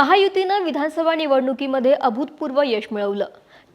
महायुतीनं विधानसभा निवडणुकीमध्ये अभूतपूर्व यश मिळवलं.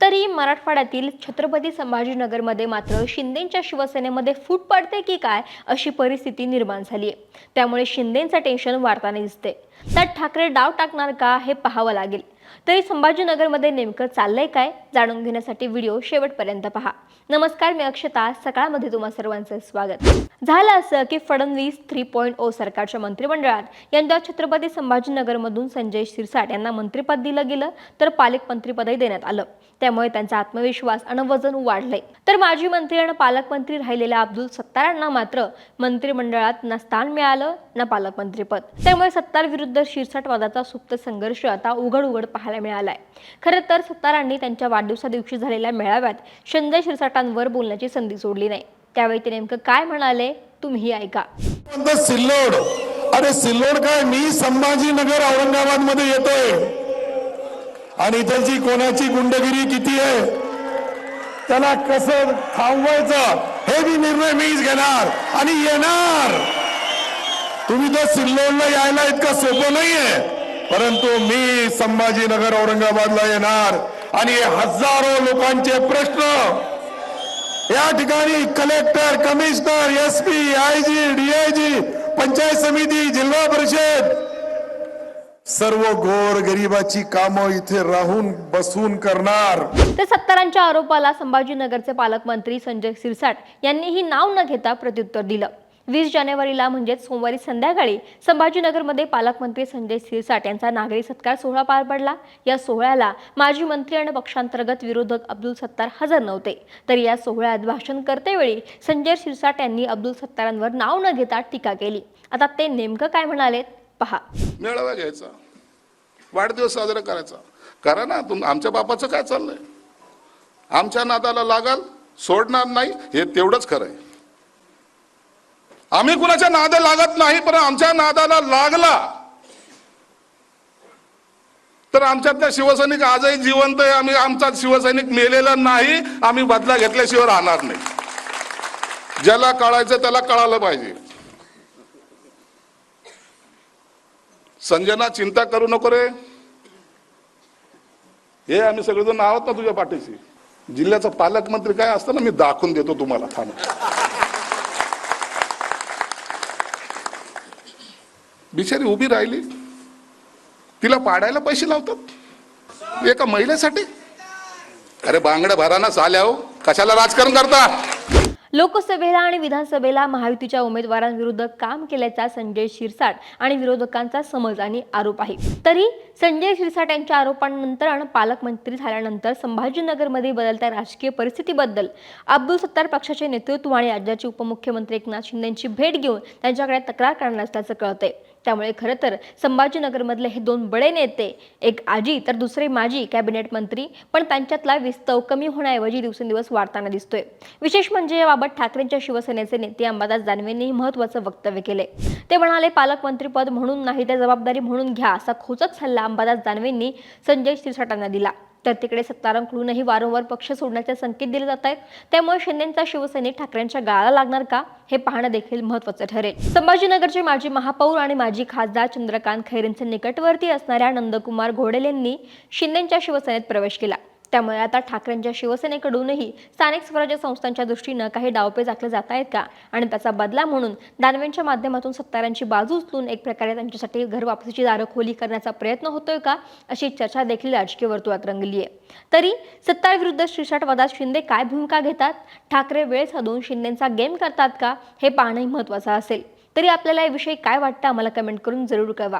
तरी मराठवाड्यातील छत्रपती संभाजीनगरमध्ये मात्र शिंदेंच्या शिवसेनेमध्ये फूट पडते की काय अशी परिस्थिती निर्माण झाली आहे त्यामुळे शिंदेंचं टेन्शन वाढताना दिसते त्यात ठाकरे डाव टाकणार का हे पाहावं लागेल. तरी संभाजीनगरमध्ये नेमकं चाललंय काय जाणून घेण्यासाठी व्हिडिओ शेवटपर्यंत पहा. नमस्कार मी अक्षता. सकाळमध्ये तुम्हा सर्वांचं स्वागत. झालं असं की फडणवीस थ्री पॉईंट ओ सरकारच्या मंत्रिमंडळात यंदा छत्रपती संभाजीनगरमधून संजय शिरसाट यांना मंत्रिपद दिलं गेलं तर पालकमंत्रीपदही देण्यात आलं. त्यामुळे त्यांचा आत्मविश्वास आणि वजन वाढलंय. तर माजी मंत्री आणि पालकमंत्री राहिलेल्या अब्दुल सत्तारांना मात्र मंत्रिमंडळात स्थान मिळालं ना पालकमंत्रीपद. त्यामुळे सत्तार विरुद्ध शिरसाटवादाचा सुप्त संघर्ष आता उघड उघड पाहायला मिळालाय. खरं तर सत्तारांनी त्यांच्या वाढदिवसा दिवशी झालेल्या मेळाव्यात संजय शिरसाटांवर बोलण्याची संधी सोडली नाही. त्यावेळी ते नेमकं काय म्हणाले तुम्ही ऐका. सिल्लोड. अरे सिल्लोड काय? मी संभाजीनगर औरंगाबादमध्ये येतोय. आणि त्याची कोणाची गुंडगिरी किती आहे? त्याला कसं थांबवायचं हे मी निर्णय मीच घेणार आणि येणार. तुम्ही तर सिल्लोडला यायला इतकं सोपं नाहीये. परंतु मी संभाजीनगर औरंगाबादला येणार आणि हजारो लोकांचे प्रश्न. या ठिकाणी collector commissioner S P I DIG panchayat समिती जिल्हा परिषद सर्व गोर गरिबाची कामं इथे राहून बसून करणार. तर सत्तारांच्या आरोपाला संभाजीनगरचे पालकमंत्री संजय सिरसाट यांनीही नाव न घेता प्रत्युत्तर दिलं. वीस जानेवारीला म्हणजेच सोमवारी संध्याकाळी संभाजीनगरमध्ये पालकमंत्री संजय सिरसाट यांचा नागरी सत्कार सोहळा पार पडला. या सोहळ्याला माजी मंत्री आणि पक्षांतर्गत विरोधक अब्दुल सत्तार हजर नव्हते. तर या सोहळ्यात भाषण करतेवेळी संजय सिरसाट यांनी अब्दुल सत्तारांवर नाव न घेता टीका केली. आता ते नेमकं काय म्हणालेत? पहा. मेळावा घ्यायचा. वाढदिवस साजरा करायचा. करा ना तुम आमच्या बापाचं काय चाललंय? आमच्या नादाला लागाल सोडणार नाही हे तेवढंच खरंय. आम्ही कुणाच्या नादा लागत नाही पण आमच्या नादाला लागला. तर आमच्यातल्या शिवसैनिक आजही जिवंत आहे आम्ही आमचा शिवसैनिक मेलेला नाही आम्ही बदला घेतल्याशिवाय राहणार नाही. ज्याला कळायचं त्याला कळालं पाहिजे. संजना चिंता करू नको रे. हे आम्ही सगळेजण आहोत ना तुझ्या पाठीशी. जिल्ह्याचा पालकमंत्री काय असतं ना मी दाखवून देतो तुम्हाला थांब. बिचारी उभी राहिली. तिला पाडायला पैसे लावतात. एका महिलेसाठी. अरे बांगड्या भराना चाल्या हो. कशाला राजकारण करता? लोकसभेला आणि विधानसभेला महायुतीच्या उमेदवारांविरुद्ध काम केल्याचा संजय शिरसाट आणि विरोधकांचा समज आणि आरोप आहे. तरी संजय शिरसाट यांच्या आरोपांनंतर आणि पालकमंत्री झाल्यानंतर संभाजीनगरमध्ये बदलत्या राजकीय परिस्थितीबद्दल अब्दुल सत्तार पक्षाचे नेतृत्व आणि राज्याचे उपमुख्यमंत्री एकनाथ शिंदेची भेट घेऊन त्यांच्याकडे तक्रार करणार असल्याचं कळतंय. त्यामुळे खरं तर संभाजीनगरमधले हे दोन बडे नेते एक आजी तर दुसरे माजी कॅबिनेट मंत्री पण त्यांच्यातला विस्तव कमी होण्याऐवजी दिवसेंदिवस वाढताना दिसतोय. विशेष म्हणजे याबाबत ठाकरेंच्या शिवसेनेचे नेते अंबादास दानवेंनी महत्वाचं वक्तव्य केले. ते म्हणाले पालकमंत्रीपद म्हणून नाही तर जबाबदारी म्हणून घ्या असा खोचक सल्ला अंबादास दानवेंनी संजय शिरसाटांना दिला. तर तिकडे सत्तारांकडूनही वारंवार पक्ष सोडण्याचे संकेत दिले जात आहेत. त्यामुळे शिंदेचा शिवसैनिक ठाकरेंच्या गाळा लागणार का? हे पाहणं देखील महत्वाचं ठरेल. संभाजीनगरचे माजी महापौर आणि माजी खासदार चंद्रकांत खैरेंचे निकटवर्ती असणाऱ्या नंदकुमार घोडेल यांनी शिंदेच्या शिवसेनेत प्रवेश केला. त्यामुळे आता ठाकरेंच्या शिवसेनेकडूनही स्थानिक स्वराज्य संस्थांच्या दृष्टीनं काही डावपेच आखले जात आहेत का? आणि त्याचा बदला म्हणून दानवेंच्या माध्यमातून सत्तारांची बाजू उचलून एक प्रकारे त्यांच्यासाठी घर वापसीची दारं खोली करण्याचा प्रयत्न होतोय का? अशी चर्चा देखील राजकीय वर्तुळात रंगली आहे तरी सत्तार विरुद्ध श्रीषाट शिंदे काय भूमिका घेतात? ठाकरे वेळ साधून शिंदेचा गेम करतात का? हे पाहणंही महत्त्वाचं असेल. तरी आपल्याला याविषयी काय वाटतं? आम्हाला कमेंट करून जरूर कळवा.